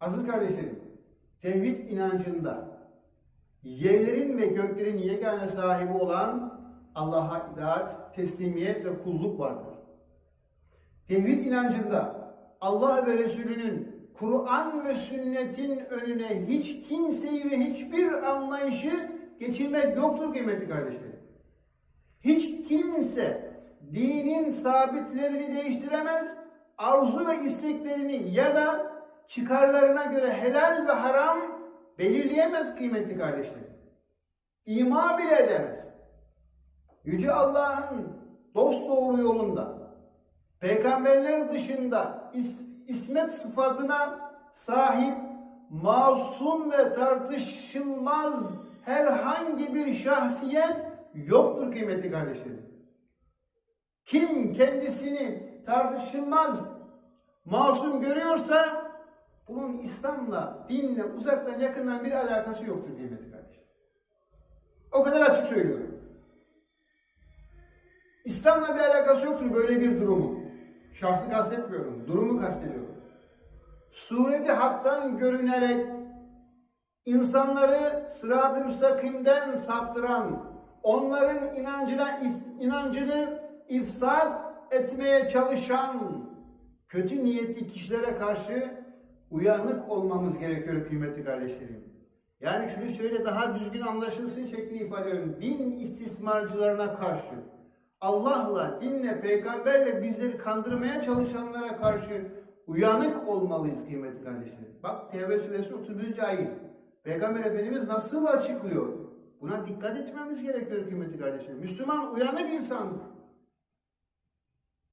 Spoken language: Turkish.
Aziz kardeşlerim, tevhid inancında yerlerin ve göklerin yegane sahibi olan Allah'a itaat, teslimiyet ve kulluk vardır. Tevhid inancında Allah ve Resulünün Kur'an ve sünnetin önüne hiç kimseyi ve hiçbir anlayışı geçirmek yoktur kıymetli kardeşlerim. Hiç kimse dinin sabitlerini değiştiremez, arzu ve isteklerini ya da çıkarlarına göre helal ve haram belirleyemez kıymetli kardeşlerim. İma bile edemez. Yüce Allah'ın dost doğru yolunda, peygamberler dışında is- ismet sıfatına sahip, masum ve tartışılmaz herhangi bir şahsiyet yoktur kıymetli kardeşlerim. Kim kendisini tartışılmaz masum görüyorsa bunun İslam'la, dinle uzaktan yakından bir alakası yoktur kıymetli kardeşlerim. O kadar açık söylüyorum. İslam'la bir alakası yoktur böyle bir durumu. Şahsı kastetmiyorum, durumu kastediyorum. Sureti haktan görünerek insanları sırat-ı müstakimden saptıran, onların inancına inancını ifsad etmeye çalışan kötü niyetli kişilere karşı uyanık olmamız gerekiyor kıymetli kardeşlerim. Yani şunu şöyle daha düzgün anlaşılsın şeklini ifade ediyorum. Din istismarcılarına karşı, Allah'la, dinle, peygamberle bizleri kandırmaya çalışanlara karşı uyanık olmalıyız kıymetli kardeşlerim. Bak Tevbe suresi 31. ayet. Peygamber Efendimiz nasıl açıklıyor? Buna dikkat etmemiz gerekiyor kıymetli kardeşlerim. Müslüman uyanık insandır.